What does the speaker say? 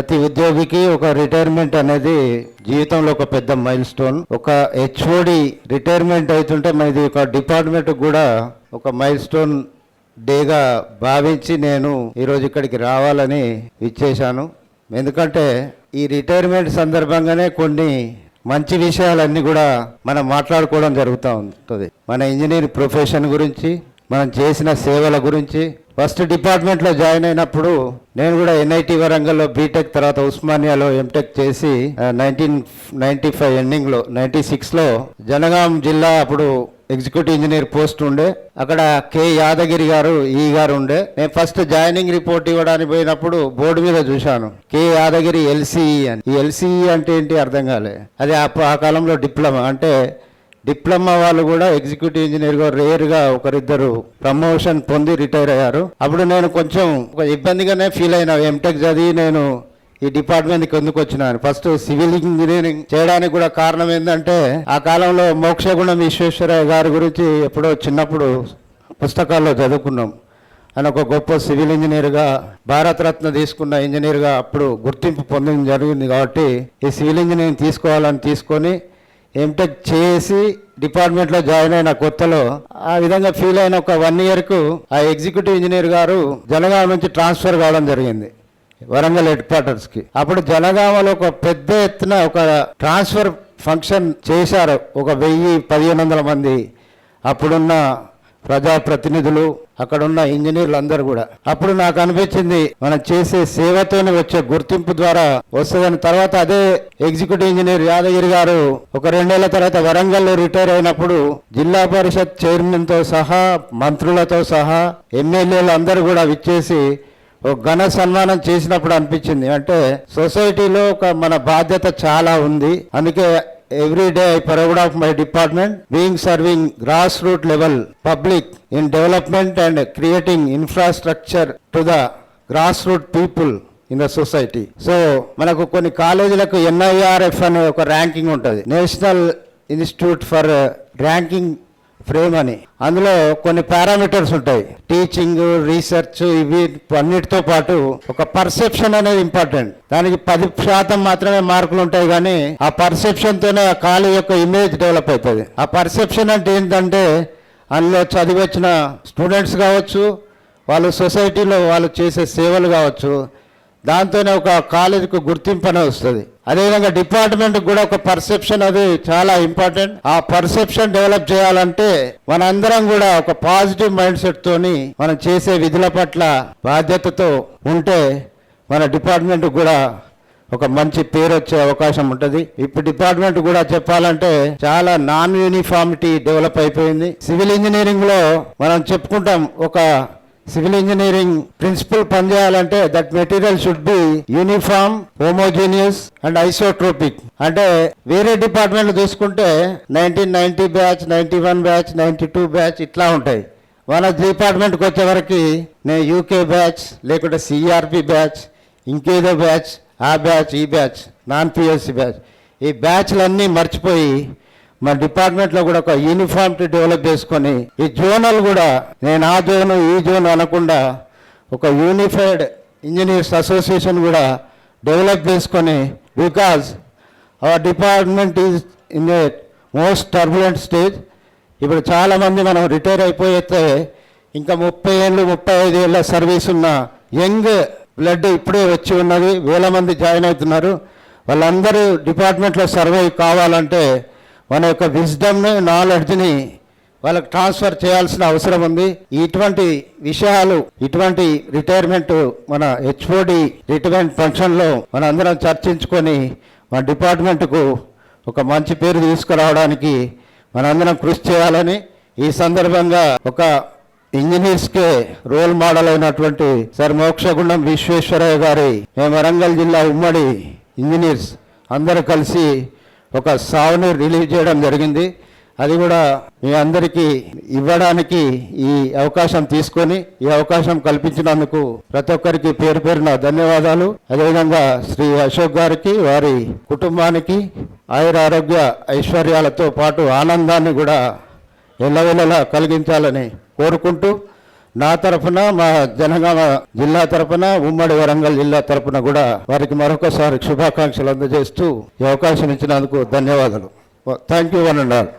ప్రతి ఉద్యోగికి ఒక రిటైర్మెంట్ అనేది జీవితంలో ఒక పెద్ద మైల్ స్టోన్ ఒక హెచ్ఓడి రిటైర్మెంట్ అవుతుంటే మనది ఒక డిపార్ట్మెంట్ కూడా ఒక మైల్ స్టోన్ డేగా భావించి నేను ఈరోజు ఇక్కడికి రావాలని ఇచ్చేశాను ఎందుకంటే ఈ రిటైర్మెంట్ సందర్భంగానే కొన్ని మంచి విషయాలన్నీ కూడా మనం మాట్లాడుకోవడం జరుగుతూ ఉంటుంది. మన ఇంజనీర్ ప్రొఫెషన్ గురించి మనం చేసిన సేవల గురించి ఫస్ట్ డిపార్ట్మెంట్లో జాయిన్ అయినప్పుడు నేను కూడా ఎన్ఐటి వరంగల్లో బీటెక్ తర్వాత ఉస్మానియాలో ఎంటెక్ చేసి నైన్టీన్ నైన్టీ ఫైవ్ ఎండింగ్లో నైన్టీ సిక్స్లో జనగాం జిల్లా అప్పుడు ఎగ్జిక్యూటివ్ ఇంజనీర్ పోస్ట్ ఉండే. అక్కడ కె యాదగిరి గారు ఈ గారు ఉండే. నేను ఫస్ట్ జాయినింగ్ రిపోర్ట్ ఇవ్వడానికి పోయినప్పుడు బోర్డు మీద చూశాను. కె యాదగిరి ఎల్సిఈ అని. ఈ ఎల్సిఈ అంటే ఏంటి అర్థం కాలే. అది ఆ ఆ కాలంలో డిప్లొమా అంటే డిప్లొమా వాళ్ళు కూడా ఎగ్జిక్యూటివ్ ఇంజనీర్గా రేర్గా ఒకరిద్దరు ప్రమోషన్ పొంది రిటైర్ అయ్యారు. అప్పుడు నేను కొంచెం ఒక ఇబ్బందిగానే ఫీల్ అయినా. ఎంటెక్ చదివి నేను ఈ డిపార్ట్మెంట్కి ఎందుకు వచ్చినాను? ఫస్ట్ సివిల్ ఇంజనీరింగ్ చేయడానికి కూడా కారణం ఏంటంటే ఆ కాలంలో మోక్షగుణం విశ్వేశ్వరయ్య గారి గురించి ఎప్పుడో చిన్నప్పుడు పుస్తకాల్లో చదువుకున్నాం. ఆయన ఒక గొప్ప సివిల్ ఇంజనీర్గా భారతరత్న తీసుకున్న ఇంజనీర్గా అప్పుడు గుర్తింపు పొందడం జరిగింది కాబట్టి ఈ సివిల్ ఇంజనీరింగ్ తీసుకోవాలని తీసుకొని ఎంటెక్ చేసి డిపార్ట్మెంట్లో జాయిన్ అయిన కొత్తలో ఆ విధంగా ఫీల్ అయిన ఒక వన్ ఇయర్కు ఆ ఎగ్జిక్యూటివ్ ఇంజనీర్ గారు జనగామ నుంచి ట్రాన్స్ఫర్ కావడం జరిగింది వరంగల్ హెడ్ క్వార్టర్స్కి అప్పుడు జనగామలో ఒక పెద్ద ఎత్తున ఒక ట్రాన్స్ఫర్ ఫంక్షన్ చేశారు ఒక వెయ్యి పదిహేను వందల మంది. అప్పుడున్న ప్రజాప్రతినిధులు అక్కడున్న ఇంజనీర్లు అందరూ కూడా. అప్పుడు నాకు అనిపించింది మనం చేసే సేవతోనే వచ్చే గుర్తింపు ద్వారా వస్తుందని. తర్వాత అదే ఎగ్జిక్యూటివ్ ఇంజనీర్ యాదగిరి గారు ఒక రెండేళ్ళ తర్వాత వరంగల్లో రిటైర్ అయినప్పుడు జిల్లా పరిషత్ చైర్మన్తో సహా మంత్రులతో సహా ఎమ్మెల్యేలు అందరూ కూడా విచ్చేసి ఒక ఘన సన్మానం చేసినప్పుడు అనిపించింది. అంటే సొసైటీలో ఒక మన బాధ్యత చాలా ఉంది. అందుకే every day I proud of my department being serving grass root level public in development and creating infrastructure to the grass root people in the society so మనకు కొన్ని కాలేజీలకు ఎన్ఐఆర్ఎఫ్ అనే ఒక ర్యాంకింగ్ ఉంటుంది. National institute for ranking frame అని. అందులో కొన్ని parameters ఉంటాయి. టీచింగ్ రీసెర్చ్ ఇవి అన్నిటితో పాటు ఒక పర్సెప్షన్ అనేది ఇంపార్టెంట్ దానికి పది శాతం మాత్రమే మార్కులు ఉంటాయి కానీ ఆ పర్సెప్షన్ తోనే ఆ కాలేజ్ యొక్క ఇమేజ్ డెవలప్ అవుతుంది. ఆ పర్సెప్షన్ అంటే ఏంటంటే అందులో చదివి వచ్చిన స్టూడెంట్స్ కావచ్చు వాళ్ళు సొసైటీలో వాళ్ళు చేసే సేవలు కావచ్చు దాంతోనే ఒక కాలేజీకి గుర్తింపు అనేది వస్తుంది. అదేవిధంగా డిపార్ట్మెంట్ కూడా ఒక పర్సెప్షన్ అది చాలా ఇంపార్టెంట్. ఆ పర్సెప్షన్ డెవలప్ చేయాలంటే మనందరం కూడా ఒక పాజిటివ్ మైండ్ సెట్ తోని మనం చేసే విధుల పట్ల బాధ్యతతో ఉంటే మన డిపార్ట్మెంట్ కూడా ఒక మంచి పేరు వచ్చే అవకాశం ఉంటుంది. ఇప్పుడు డిపార్ట్మెంట్ కూడా చెప్పాలంటే చాలా నాన్ యూనిఫార్మిటీ డెవలప్ అయిపోయింది. సివిల్ ఇంజనీరింగ్లో మనం చెప్పుకుంటాం ఒక సివిల్ ఇంజనీరింగ్ ప్రిన్సిపల్ పనిచేయాలంటే that material should be uniform homogeneous and isotropic అంటే వేరే డిపార్ట్మెంట్ చూసుకుంటే nineteen ninety batch ninety one batch ninety two batch ఇట్లా ఉంటాయి. మన డిపార్ట్మెంట్కి వచ్చేవరకు నేను యూకే బ్యాచ్ లేకుంటే సిఆర్పి బ్యాచ్ ఇంకేదో బ్యాచ్ ఆ బ్యాచ్ ఈ బ్యాచ్ నాన్ పిఎస్సి బ్యాచ్ ఈ బ్యాచ్లన్నీ మర్చిపోయి మన డిపార్ట్మెంట్లో కూడా ఒక యూనిఫామిటీ డెవలప్ చేసుకొని ఈ జోనల్ కూడా నేను ఆ జోను ఈ జోన్ అనకుండా ఒక యూనిఫైడ్ ఇంజనీర్స్ అసోసియేషన్ కూడా డెవలప్ చేసుకొని because our department is in a most turbulent stage. ఇప్పుడు చాలామంది మనం రిటైర్ అయిపోయితే ఇంకా ముప్పై ఏళ్ళు ముప్పై ఐదు ఏళ్ళ సర్వీస్ ఉన్న యంగ్ బ్లడ్ ఇప్పుడే వచ్చి ఉన్నది. వేల మంది జాయిన్ అవుతున్నారు. వాళ్ళందరూ డిపార్ట్మెంట్లో సర్వే కావాలంటే మన యొక్క విజ్డమ్ని నాలెడ్జ్ని వాళ్ళకి ట్రాన్స్ఫర్ చేయాల్సిన అవసరం ఉంది. ఇటువంటి విషయాలు ఇటువంటి రిటైర్మెంట్ మన హెచ్ఓడి రిటైర్మెంట్ ఫంక్షన్లో మన అందరం చర్చించుకొని మన డిపార్ట్మెంట్కు ఒక మంచి పేరు తీసుకురావడానికి మనందరం కృషి చేయాలని ఈ సందర్భంగా ఒక ఇంజనీర్స్కే రోల్ మోడల్ అయినటువంటి సార్ మోక్షగుండం విశ్వేశ్వరయ్య గారి మేము వరంగల్ జిల్లా ఉమ్మడి ఇంజనీర్స్ అందరూ కలిసి ఒక సావుని రిలీజ్ చేయడం జరిగింది. అది కూడా మీ అందరికీ ఇవ్వడానికి ఈ అవకాశం తీసుకొని ఈ అవకాశం కల్పించినందుకు ప్రతి ఒక్కరికి పేరు పేరున ధన్యవాదాలు. అదేవిధంగా శ్రీ అశోక్ గారికి వారి కుటుంబానికి ఆయుర ఆరోగ్య ఐశ్వర్యాలతో పాటు ఆనందాన్ని కూడా ఎల్లవెల్లలా కలిగించాలని కోరుకుంటూ నా తరఫున మా జనగామ జిల్లా తరఫున ఉమ్మడి వరంగల్ జిల్లా తరఫున కూడా వారికి మరొకసారి శుభాకాంక్షలు అందజేస్తూ ఈ అవకాశం ఇచ్చినందుకు ధన్యవాదాలు. Thank you one and all